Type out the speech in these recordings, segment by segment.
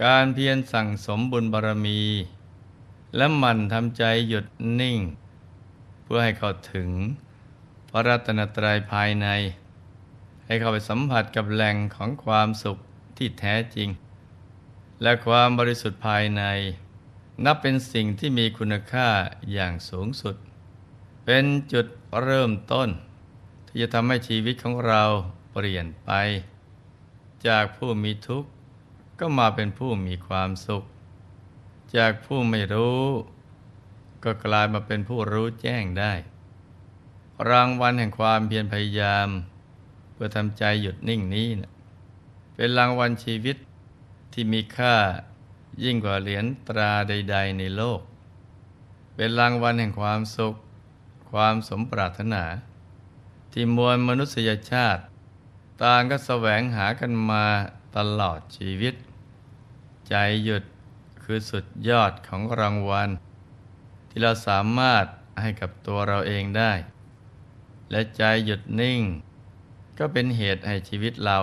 การเพียรสั่งสมบุญบารมี และหมั่นทำใจหยุดนิ่ง เพื่อให้เข้าถึงพระรัตนตรัยภายใน ให้เข้าไปสัมผัสกับแหล่งของความสุขที่แท้จริง และความบริสุทธิ์ภายใน นับเป็นสิ่งที่มีคุณค่าอย่างสูงสุด เป็นจุดเริ่มต้น ที่จะทำให้ชีวิตของเราเปลี่ยนไป จากผู้มีทุกข์ ก็มาเป็นผู้มีความสุข จากผู้ไม่รู้ ก็กลายมาเป็นผู้รู้แจ้งได้ รางวัลแห่งความเพียรพยายาม เพื่อทำใจหยุดนิ่งนี้นะเป็นรางวัลชีวิตที่มีค่ายิ่งกว่าเหรียญตราใด ๆ ในโลก เป็นรางวัลแห่งความสุข ความสมปรารถนา ที่มวลมนุษยชาติ ต่างก็แสวงหากันมาตลอดชีวิต ใจหยุดคือสุดยอดของรางวัล ที่เราสามารถให้กับตัวเราเองได้ และใจหยุดนิ่ง ก็เป็นเหตุให้ชีวิตเรา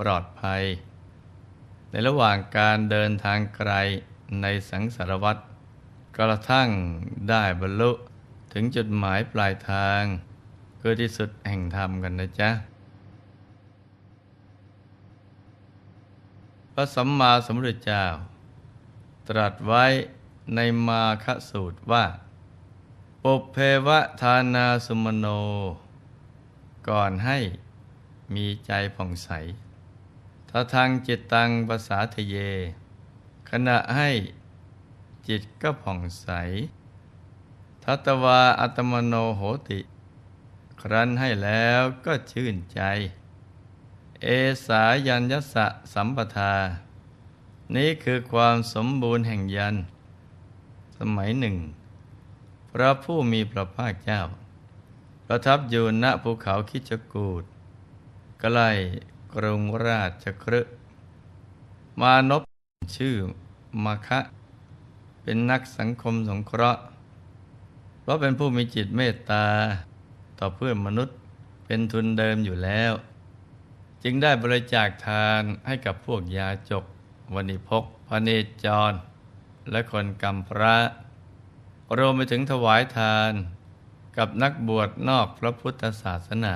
ปลอดภัย ในระหว่างการเดินทางไกลในสังสารวัตรกระทั่งได้บรรลุถึงจุดหมายปลายทาง คือที่สุดแห่งธรรมกันนะจ๊ะ พระสัมมาสัมพุทธเจ้า ตรัสไว้ในมาคสูตรว่าปุเพวะทานาสุมโน ก่อนให้มีใจผ่องใสถ้าทางจิตตังภาษาทะเย ขณะให้จิตก็ผ่องใสทัตวาอัตมโนโหติ ครั้นให้แล้วก็ชื่นใจ เอสายัญยสะสัมปทา นี้คือความสมบูรณ์แห่งยัน สมัยหนึ่ง พระผู้มีพระภาคเจ้า ประทับอยู่ณภูเขาคิจกูดใกล้กรุงราชครึมานพชื่อมาคะ เป็นนักสังคมสงเคราะห์ เพราะเป็นผู้มีจิตเมตตา ต่อเพื่อนมนุษย์เป็นทุนเดิมอยู่แล้ว จึงได้บริจาคทานให้กับพวกยาจกวณิพกพระเนจร และคนกำพระรวมไปถึงถวายทานกับนักบวชนอกพระพุทธศาสนา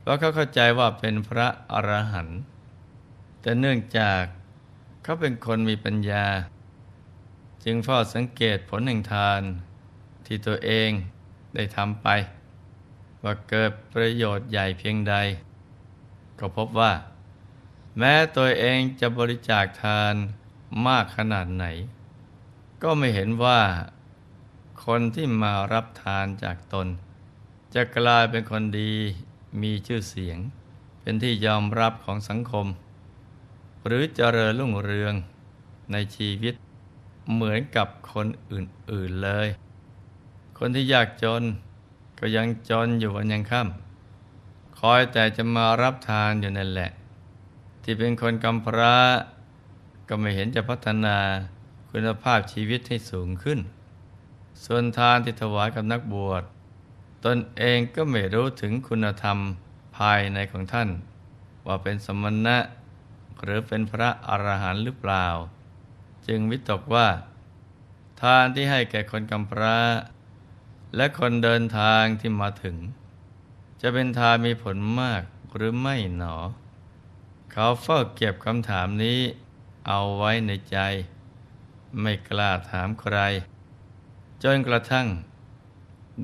เพราะเขาเข้าใจว่าเป็นพระอรหันต์แต่เนื่องจากเขาเป็นคนมีปัญญา จึงเฝ้าสังเกตผลแห่งทานที่ตัวเองได้ทำไป ว่าเกิดประโยชน์ใหญ่เพียงใด ก็พบว่า แม้ตัวเองจะบริจาคทานมากขนาดไหน ก็ไม่เห็นว่า คนที่มารับทานจากตน จะกลายเป็นคนดีมีชื่อเสียง เป็นที่ยอมรับของสังคม หรือเจริญรุ่งเรืองในชีวิตเหมือนกับคนอื่น ๆ เลย คนที่ยากจนก็ยังจนอยู่วันยังค่ำ คอยแต่จะมารับทานอยู่นั่นแหละ ที่เป็นคนกำพร้าก็ไม่เห็นจะพัฒนาคุณภาพชีวิตให้สูงขึ้น ส่วนทานที่ถวายกับนักบวช ตนเองก็ไม่รู้ถึงคุณธรรมภายในของท่าน ว่าเป็นสมณะ หรือเป็นพระอรหันต์หรือเปล่า จึงวิตกว่า ทานที่ให้แก่คนกำพร้า และคนเดินทางที่มาถึง จะเป็นทานมีผลมากหรือไม่หนอ เขาเฝ้าเก็บคำถามนี้เอาไว้ในใจ ไม่กล้าถามใคร จนกระทั่ง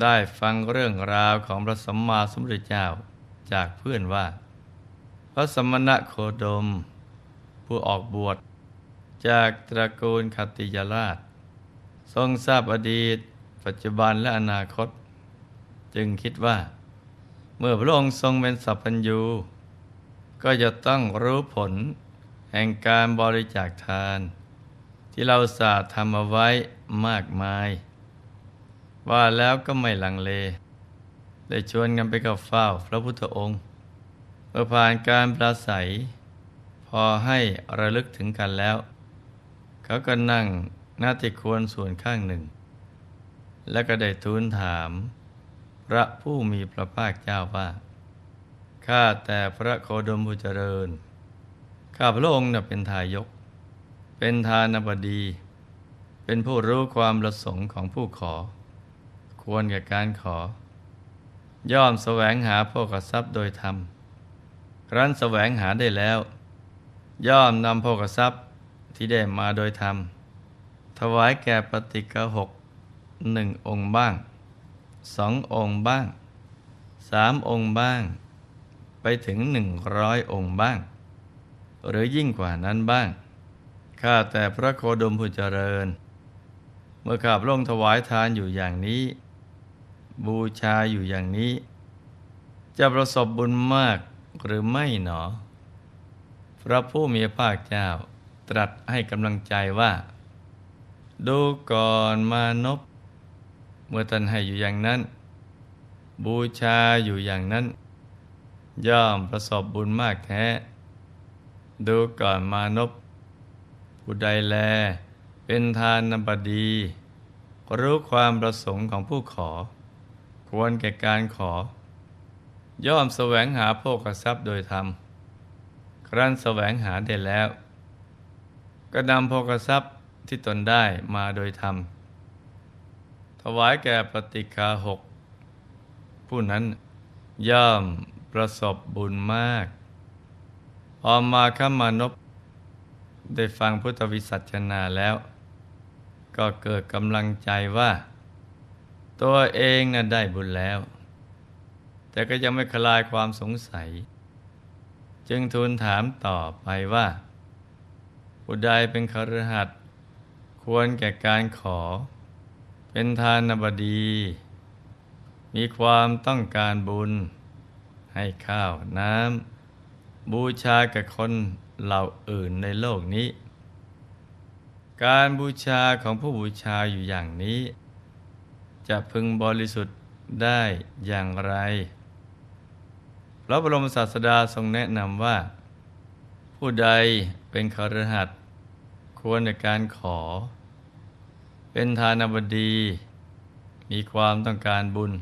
ได้ฟังเรื่องราวของพระสัมมาสัมพุทธเจ้าจากเพื่อนว่า พระสมณะโคดม ผู้ออกบวชจากตระกูลคติยราช ทรงทราบอดีต ปัจจุบันและอนาคต จึงคิดว่า เมื่อพระองค์ทรงเป็นสัพพัญญู ก็จะต้องรู้ผล แห่งการบริจาคทาน ที่เราสาทำเอาไว้มากมาย ว่าแล้วก็ไม่ลังเล ได้ชวนกันไปกับเฝ้าพระพุทธองค์เมื่อผ่านการปราศัย พอให้ระลึกถึงกันแล้ว เขาก็นั่งหน้าที่ควรส่วนข้างหนึ่งและก็ได้ทูลถาม พระผู้มีพระภาคเจ้าว่า ข้าแต่พระโคดมผู้เจริญ ข้าพระองค์เป็นทายก เป็นทานบดี เป็นผู้รู้ความประสงค์ของผู้ขอ ควรแก่การขอ ย่อมแสวงหาโภคทรัพย์โดยธรรม ครั้นแสวงหาได้แล้ว ย่อมนำโภคทรัพย์ที่ได้มาโดยธรรม ถวายแก่ปฏิกหกหนึ่งองค์บ้าง สององค์บ้างสามองค์บ้าง ไปถึงหนึ่งร้อยองค์บ้าง หรือยิ่งกว่านั้นบ้าง ข้าแต่พระโคดมผู้เจริญ เมื่อข้าพระองค์ถวายทานอยู่อย่างนี้ บูชาอยู่อย่างนี้ จะประสบบุญมากหรือไม่หนอ พระผู้มีพระภาคเจ้าตรัสให้กำลังใจว่า ดูก่อนมานพ เมื่อท่านให้อยู่อย่างนั้น บูชาอยู่อย่างนั้น ย่อมประสบบุญมากแท้ ดูก่อนมานพผู้ใดแล เป็นทานนบดี รู้ความประสงค์ของผู้ขอ ควรแก่การขอ ย่อมแสวงหาโภคทรัพย์โดยธรรม ครั้นแสวงหาได้แล้ว ก็นำโภคทรัพย์ที่ตนได้มาโดยธรรม ถวายแก่ปฏิคาหก ผู้นั้นย่อมประสบบุญมากพอมมาขมานพได้ฟังพุทธวิสัชนาแล้ว ก็เกิดกำลังใจว่า ตัวเองน่ะได้บุญแล้ว แต่ก็ยังไม่คลายความสงสัย จึงทูลถามต่อไปว่าผู้ใดเป็นคฤหัสถ์ควรแก่การขอ เป็นทานบดี มีความต้องการบุญ ให้ข้าวน้ำ บูชาแก่คนเหล่าอื่นในโลกนี้ การบูชาของผู้บูชาอยู่อย่างนี้ จะพึงบริสุทธิ์ได้อย่างไรพระบรมศาสดาทรงแนะนำว่า ผู้ใดเป็นคฤหัสควรในการขอ เป็นทานบดี มีความต้องการบุญ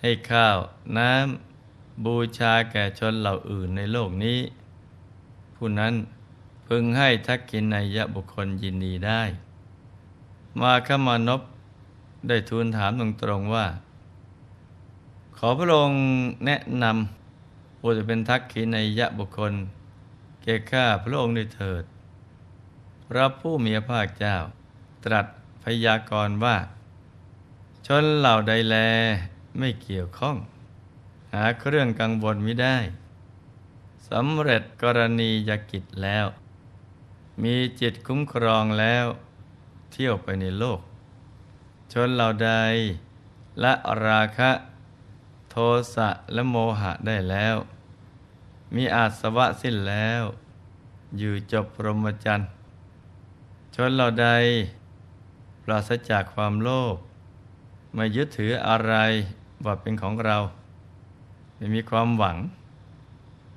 ให้ข้าวน้ำบูชาแก่ชนเหล่าอื่นในโลกนี้ ผู้นั้นพึงให้ทักกินในยะบุคคลยินดีได้ มาขมานพได้ทูลถามตรงๆว่า ขอพระองค์แนะนำผู้จะเป็นทักขิในยะบุคคลแก่ข้าพระองค์ด้วยเถิดพระผู้มีพระภาคเจ้า ตรัสพยากรณ์ว่า ชนเหล่าใดแลไม่เกี่ยวข้อง หาเครื่องกังวลไม่ได้สำเร็จกรณียกิจแล้ว มีจิตคุ้มครองแล้ว เที่ยวไปในโลก ชนเหล่าใดละราคะ โทสะและโมหะได้แล้ว มีอาสวะสิ้นแล้ว อยู่จบพรหมจรรย์ชนเหล่าใด ราศจากความโลภไม่ยึดถืออะไรว่าเป็นของเรา ไม่มีความหวัง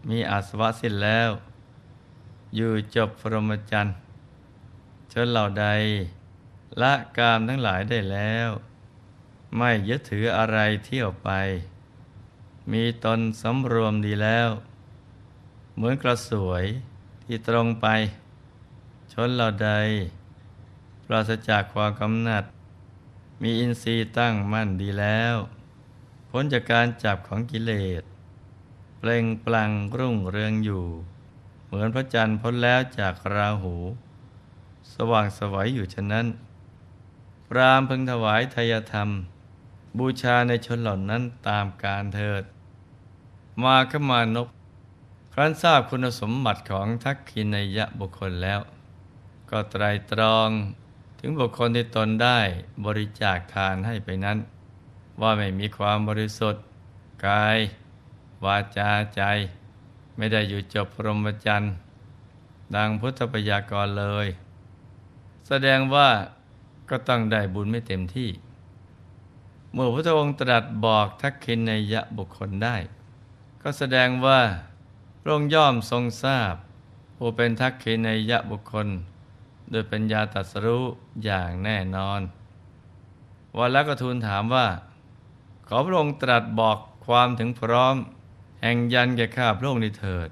มีอาสวะสิ้นแล้ว อยู่จบพรหมจรรย์ชนเหล่าใด ละกามทั้งหลายได้แล้ว ไม่ยึดถืออะไรเที่ยวไป มีตนสำรวมดีแล้ว เหมือนกระสวยที่ตรงไป ชนเหล่าใด ราศจากความกำหนัด มีอินทรีย์ตั้งมั่นดีแล้ว พ้นจากการจับของกิเลสเปล่งปลั่งรุ่งเรืองอยู่ เหมือนพระจันทร์พ้นแล้วจากราหู สว่างสวัยอยู่ฉะนั้น พรามพึงถวายทายธรรม บูชาในชนเหล่านั้นตามการเถิด มาขมานพครั้นทราบคุณสมบัติของทักขินยะบุคคลแล้ว ก็ไตรตรอง ถึงบุคคลที่ตนได้บริจาคทานให้ไปนั้น ว่าไม่มีความบริสุทธิ์กาย วาจาใจ ไม่ได้อยู่จบพรหมจรรย์ดังพุทธปยากรเลย แสดงว่าก็ต้องได้บุญไม่เต็มที่ เมื่อพระองค์ตรัสบอกทักขินในยะบุคคลได้ ก็แสดงว่าพระองค์ย่อมทรงทราบผู้เป็นทักขินในยะบุคคล โดยปัญญาตรัสรู้อย่างแน่นอน วันแล้วก็ทูลถามว่า ขอพระองค์ตรัสบอกความถึงพร้อม แห่งยันแก่ข้าพระองค์ในเถิด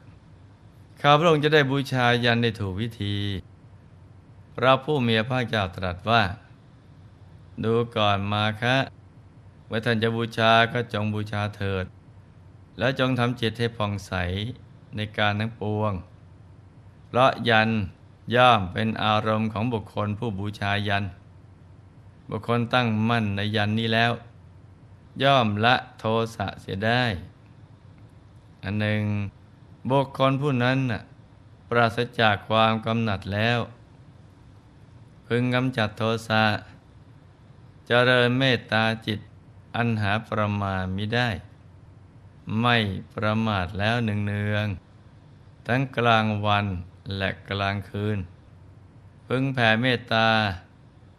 ข้าพระองค์จะได้บูชายันได้ถูกวิธี พระผู้มีพระเจ้าตรัสว่า ดูก่อนมาคะเมื่อท่านจะบูชาก็จงบูชาเถิด และจงทำจิตให้ผ่องใสในการทั้งปวง เพราะยัน ย่อมเป็นอารมณ์ของบุคคลผู้บูชายัน บุคคลตั้งมั่นในยันนี้แล้ว ย่อมละโทสะเสียได้ อันหนึ่ง บุคคลผู้นั้นน่ะปราศจากความกำหนัดแล้ว พึงกำจัดโทสะเจริญเมตตาจิตอันหาประมาณมิได้ ไม่ประมาทแล้วหนึ่งเนืองทั้งกลางวัน และกลางคืน พึงแผ่เมตตา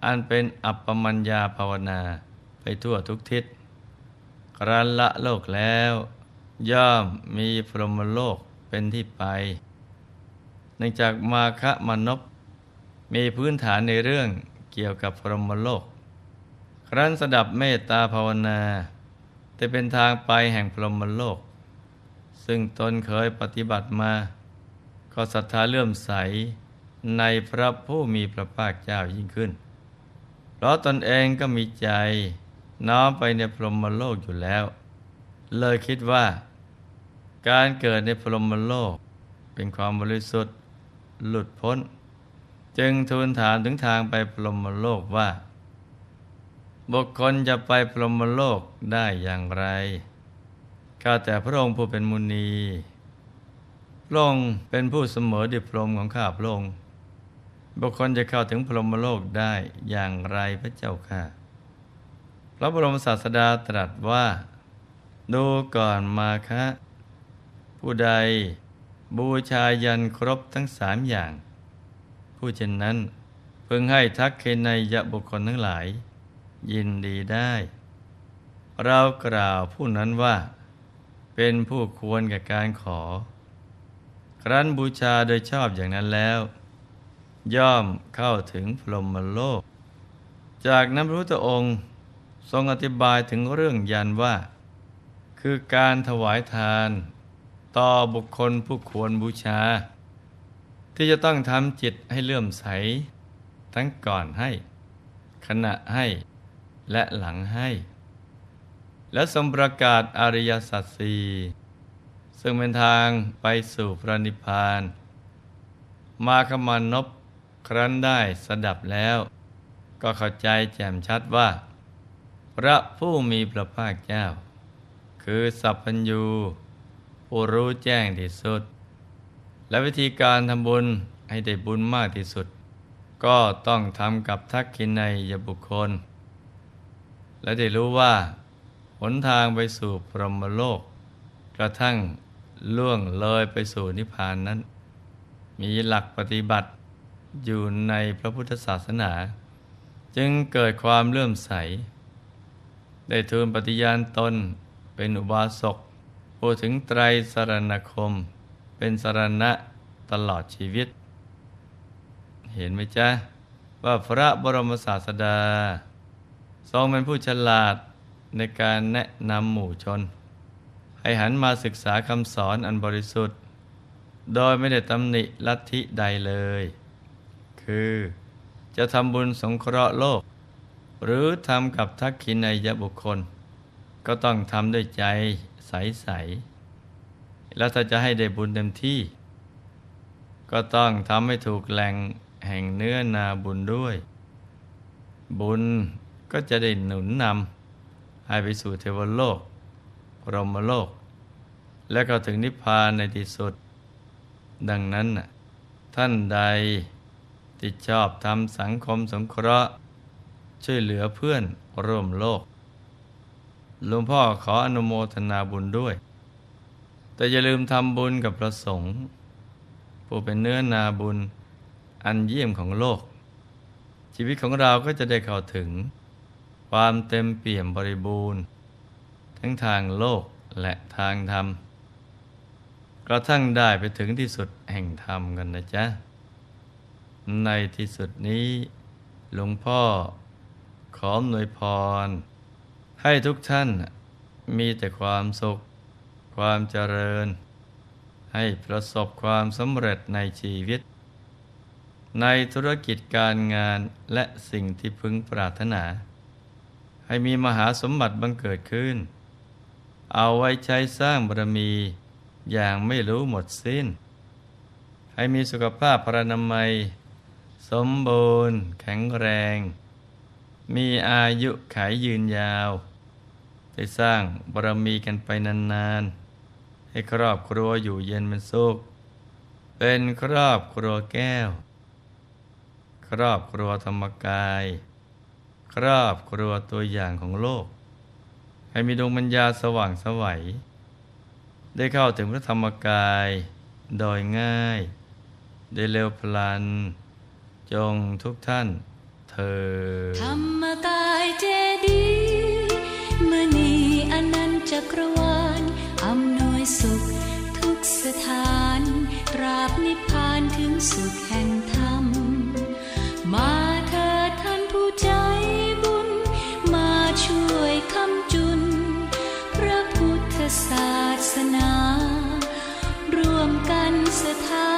อันเป็นอัปปมัญญาภาวนาไปทั่วทุกทิศครั้นละโลกแล้ว ย่อมมีพรหมโลกเป็นที่ไปเนื่องจากมาคะมนพมีพื้นฐานในเรื่องเกี่ยวกับพรหมโลก ครั้นสดับเมตตาภาวนา แต่เป็นทางไปแห่งพรหมโลก ซึ่งตนเคยปฏิบัติมา ก็ศรัทธาเลื่อมใสในพระผู้มีพระภาคเจ้ายิ่งขึ้น เพราะตนเองก็มีใจน้อมไปในพรหมโลกอยู่แล้ว เลยคิดว่า การเกิดในพรหมโลก เป็นความบริสุทธิ์หลุดพ้น จึงทูลถามถึงทางไปพรหมโลกว่า บุคคลจะไปพรหมโลกได้อย่างไร ข้าแต่พระองค์ผู้เป็นมุนี พระองค์เป็นผู้เสมอดิพรมของข้าพระองค์บุคคลจะเข้าถึงพรหมโลกได้อย่างไรพระเจ้าค่ะ พระบรมศาสดาตรัสว่า ดูก่อนมาคะ ผู้ใดบูชายันครบทั้งสามอย่าง ผู้เช่นนั้นพึงให้ทักเคนยะบุคคลทั้งหลาย ยินดีได้ เรากล่าวผู้นั้นว่า เป็นผู้ควรแก่การขอ ครั้นบูชาโดยชอบอย่างนั้นแล้ว ย่อมเข้าถึงพรหมโลก จากนั้นพระพุทธองค์ทรงอธิบายถึงเรื่องยันว่า คือการถวายทาน ต่อบุคคลผู้ควรบูชา ที่จะต้องทำจิตให้เลื่อมใส ทั้งก่อนให้ ขณะให้และหลังให้ และสมประกาศอริยสัจสี ซึ่งเป็นทางไปสู่พระนิพพาน มาขมานพครั้นได้สดับแล้ว ก็เข้าใจแจ่มชัดว่า พระผู้มีพระภาคเจ้า คือสัพพัญญูผู้รู้แจ้งที่สุด และวิธีการทำบุญให้ได้บุญมากที่สุด ก็ต้องทำกับทักขินัยยบุคคล และได้รู้ว่า หนทางไปสู่พรหมโลก กระทั่ง ล่วงเลยไปสู่นิพพานนั้น มีหลักปฏิบัติอยู่ในพระพุทธศาสนา จึงเกิดความเลื่อมใส ได้ทูลปฏิญาณตนเป็นอุบาสกพูดถึงไตรสรณคม เป็นสรณะตลอดชีวิต เห็นไหมจ๊ะ ว่าพระบรมศาสดา ทรงเป็นผู้ฉลาดในการแนะนำหมู่ชน ให้หันมาศึกษาคำสอนอันบริสุทธิ์ โดยไม่ได้ตำหนิลัทธิใดเลย คือจะทำบุญสงเคราะห์โลก หรือทำกับทักขินัยบุคคล ก็ต้องทำด้วยใจใส ๆ แล้วถ้าจะให้ได้บุญเต็มที่ ก็ต้องทำให้ถูกแหล่งแห่งเนื้อนาบุญด้วย บุญก็จะได้หนุนนำให้ไปสู่เทวโลก รมโลก และก็ถึงนิพพานในที่สุด ดังนั้น ท่านใดที่ชอบทำสังคมสงเคราะห์ ช่วยเหลือเพื่อนร่วมโลกหลวงพ่อขออนุโมทนาบุญด้วย แต่อย่าลืมทำบุญกับพระสงฆ์ผู้เป็นเนื้อนาบุญอันเยี่ยมของโลก ชีวิตของเราก็จะได้เข้าถึง ความเต็มเปี่ยมบริบูรณ์ ทั้งทางโลกและทางธรรมกระทั่งได้ไปถึงที่สุดแห่งธรรมกันนะจ๊ะ ในที่สุดนี้หลวงพ่อขออำนวยพร ให้ทุกท่านมีแต่ความสุข ความเจริญ ให้ประสบความสำเร็จในชีวิต ในธุรกิจการงานและสิ่งที่พึงปรารถนา ให้มีมหาสมบัติบังเกิดขึ้น เอาไว้ใช้สร้างบารมีอย่างไม่รู้หมดสิ้น ให้มีสุขภาพพรรณนามัย สมบูรณ์ แข็งแรง มีอายุขายยืนยาวได้สร้างบารมีกันไปนานๆ ให้ครอบครัวอยู่เย็นเป็นสุข เป็นครอบครัวแก้ว ครอบครัวธรรมกาย ครอบครัวตัวอย่างของโลก ให้มีดวงปัญญาสว่างสวัย ได้เข้าถึงพระธรรมกายโดยง่าย ได้เร็วพลัน จงทุกท่านเธอธรรมกายเจดีย์มณีอนันจักรวาลอำนวยสุข ทุกสถานตราบนิพพานถึงสุขแห่ง ศาสนา ร่วมกันสถาปนา